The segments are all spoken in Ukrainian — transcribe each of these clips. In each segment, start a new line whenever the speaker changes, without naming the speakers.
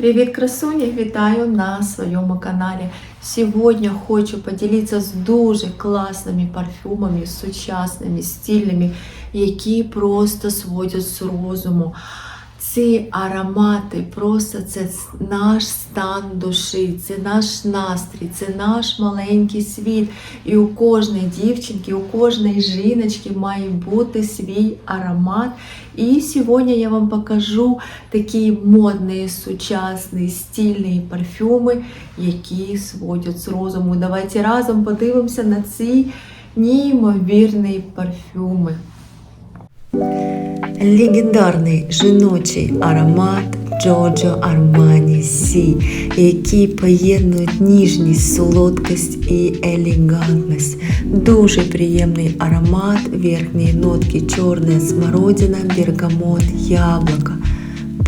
Привет, красуни! Вітаю на своєму каналі. Сьогодні хочу поділитися з дуже класними парфюмами, сучасними, стильними, які просто сводять з розуму. Ці аромати просто це наш стан душі, це наш настрій, це наш маленький світ. І у кожної дівчинки, у кожної жіночки має бути свій аромат. І сьогодні я вам покажу такі модні, сучасні, стильні парфюми, які сводять з розуму. Давайте разом подивимося на ці неймовірні парфюми. Легендарний жіночий аромат Giorgio Armani Сі, який поєднують ніжність, солодкість і елегантність. Дуже приємний аромат, верхні нотки чорна смородина, бергамот, яблуко.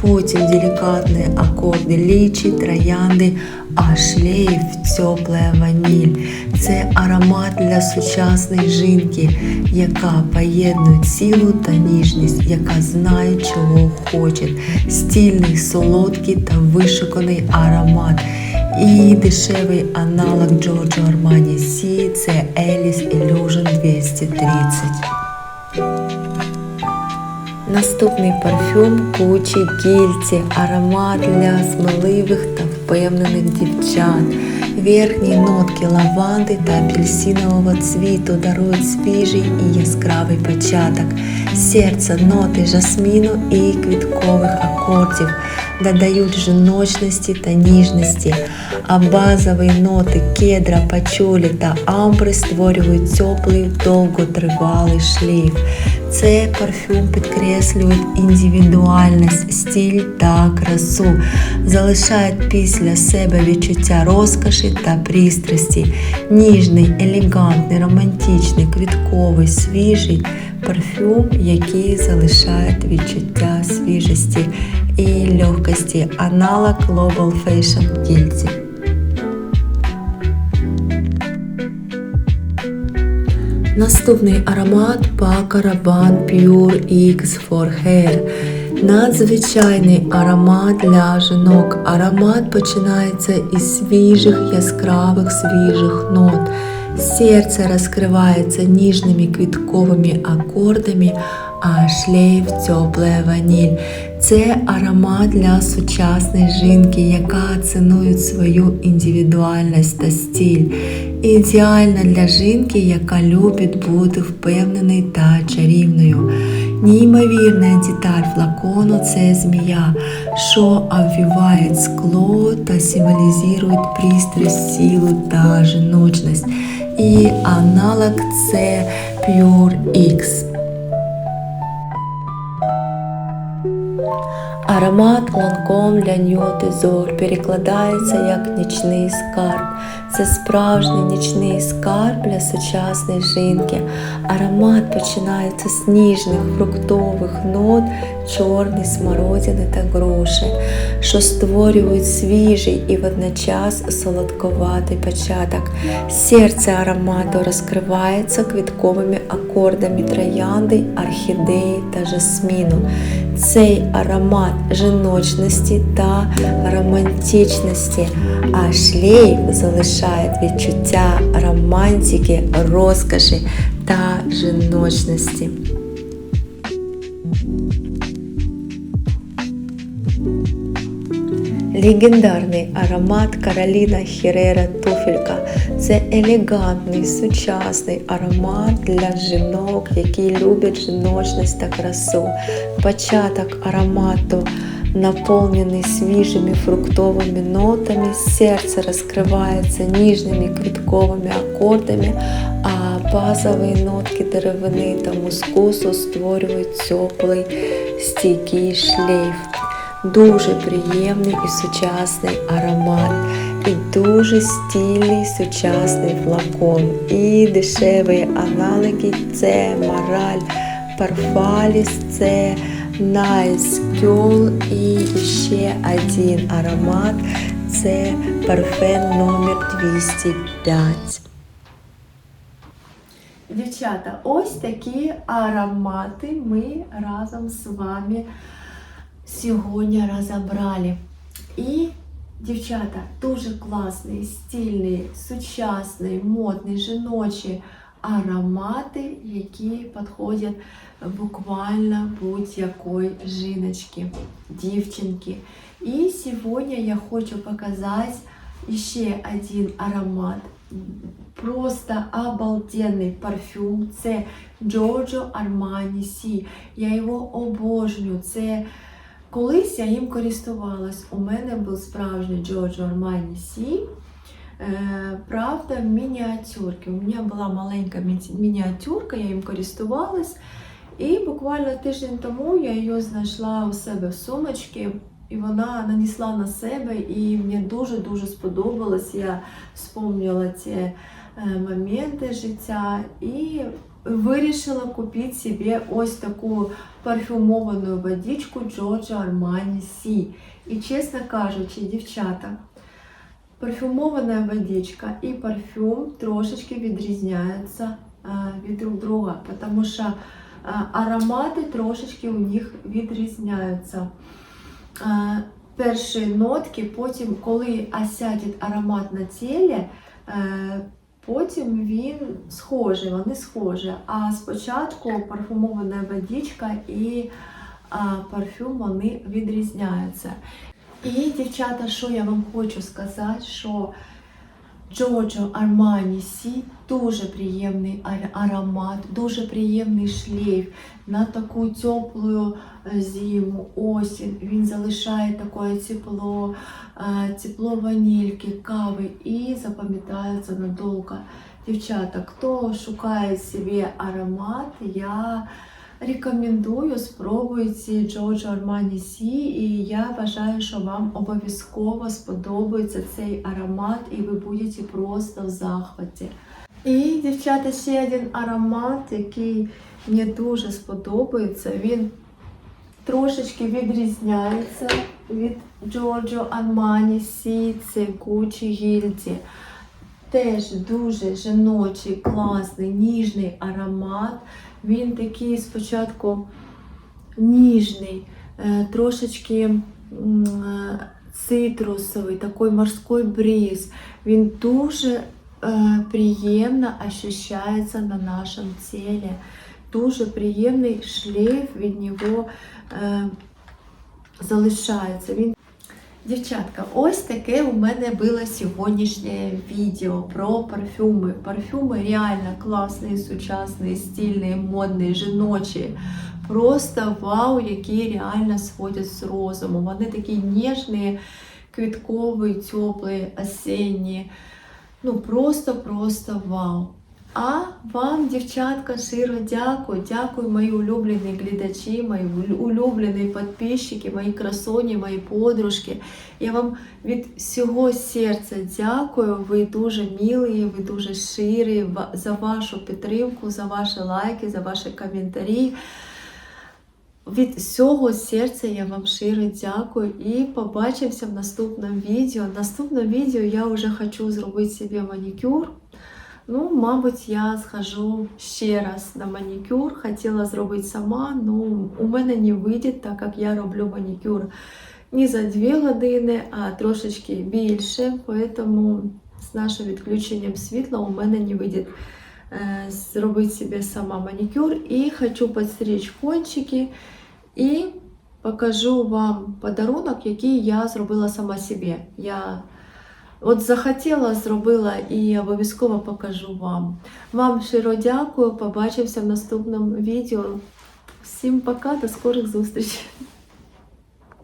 Потім делікатні акорди лічі, троянди, а шлейф тепла ваніль. Це аромат для сучасної жінки, яка поєднує силу та ніжність, яка знає, чого хоче. Стильний, солодкий та вишуканий аромат. І дешевий аналог Giorgio Armani Сі це Alice Illusion 230. Наступний парфюм Кучі Гільці, аромат для сміливих та впевнених дівчат. Верхні нотки лаванди та апельсинового цвіту дарують свіжий і яскравий початок. Серце ноти жасміну і квіткових акордів додають жіночності та ніжності, а базові ноти кедра, пачулі та амбри створюють теплий, довготривалий шлейф. Цей парфюм підкреслює індивідуальність, стиль та красу, залишає після себе відчуття розкоші та пристрасті, ніжний, елегантний, романтичний, квітковий, свіжий парфюм, який залишає відчуття свіжості і легкості, аналог Global Fashion Гільці. Наступний аромат Paco Pure X for Hair. Надзвичайний аромат для жінок. Аромат починається із свіжих, яскравих свіжих нот. Серце розкривається ніжними квітковими акордами, а шлейф тепла ваніль. Це аромат для сучасної жінки, яка цінує свою індивідуальність та стиль. Ідеальна для жінки, яка любить бути впевненою та чарівною. Неймовірна деталь флакону це змія, що обвиває скло та символізує пристрасть, силу та жіночність. І аналог це Pure X. Аромат ланком для нюти зор перекладається як нічний скарб. Це справжній нічний скарб для сучасної жінки. Аромат починається з ніжних фруктових нот, чорний, смородини та груші, що створюють свіжий і водночас солодковатий початок. Серце аромату розкривається квітковими акордами троянди, орхідеї та жасміну. Цей аромат жіночності та романтичності, а шлейф залишає відчуття романтики, розкоші та жіночності. Легендарний аромат Кароліна Херера Туфелька це елегантний сучасний аромат для жінок, які люблять жіночність та красу. Початок аромату наповнений свіжими фруктовими нотами, серце розкривається ніжними квітковими акордами, а базові нотки деревини та мускусу створюють теплий стійкий шлейф. Дуже приємний і сучасний аромат, і дуже стильний сучасний флакон. І дешеві аналоги це Мораль Парфаліс, це Nice Girl і ще один аромат це парфен номер 205. Дівчата, ось такі аромати ми разом з вами сьогодні розібрали. І, дівчата, дуже класний, стильний, сучасний, модний, жіночі аромати, які підходять буквально будь-якої жіночки, дівчинки. І сьогодні я хочу показати ще один аромат. Просто обалденний парфюм. Це Giorgio Armani Си. Я його обожнюю. Це колись я їм користувалась. У мене був справжній Armani Си. Е, Правда, в мініатюрки. У мене була маленька мініатюрка, я їм користувалась. І буквально тиждень тому я її знайшла у себе в сумочці, і вона нанесла на себе, і мені дуже-дуже сподобалось. Я вспомнила ці е, моменти життя і вирішила купити собі ось таку парфюмовану водичку Giorgio Armani Си. І чесно кажучи, дівчата, парфюмована водичка і парфюм трошечки відрізняються е, від друг друга, тому що е, аромати трошечки у них відрізняються. Е, Перші нотки, потім, коли осядє аромат на тілі, потім він схожий, вони схожі. А спочатку парфумована водичка і а, парфюм вони відрізняються. І, дівчата, що я вам хочу сказати, що Giorgio Armani Си дуже приємний аромат, дуже приємний шлейф на таку теплу е, зиму, осінь. Він залишає таке тепло, е, тепло ванільки, кави і запам'ятається надовго. Дівчата, хто шукає собі аромат, я рекомендую спробуйте Giorgio Armani Си, і я вважаю, що вам обов'язково сподобається цей аромат, і ви будете просто в захваті. І, дівчата, ще один аромат, який мені дуже сподобається. Він трошечки відрізняється від Giorgio Armani Си, це Gucci Guilty. Теж дуже жіночий, класний, ніжний аромат. Він такий спочатку ніжний, е, трошечки е, цитрусовий, такий морський бріз. Він дуже е, приємно ощущається на нашому тілі. Дуже приємний шлейф від нього залишається. Він Дівчатка, ось таке у мене було сьогоднішнє відео про парфюми. Парфюми реально класні, сучасні, стильні, модні, жіночі. Просто вау, які реально сходять з розуму. Вони такі ніжні, квіткові, теплі, осінні. Ну просто-просто вау. А вам, дівчатка, щиро дякую. Дякую, мої улюблені глядачі, мої улюблені підписчики, мої красуні, мої подружки. Я вам від всього серця дякую. Ви дуже милі, ви дуже щирі за вашу підтримку, за ваші лайки, за ваші коментарі. Від всього серця я вам щиро дякую і побачимося в наступному відео. В наступному відео я вже хочу зробити собі манікюр. Ну, мабуть, я схожу ще раз на манікюр. Хотіла зробити сама, але у мене не вийде, так як я роблю манікюр не за 2 години, а трошечки більше. Тому з нашим відключенням світла у мене не вийде е, зробити собі сама манікюр. І хочу підстричь кончики і покажу вам подарунок, який я зробила сама собі. Я От захотіла, зробила і обов'язково покажу вам. Вам щиро дякую. Побачимося в наступному відео. Всім пока, до скорих зустрічей.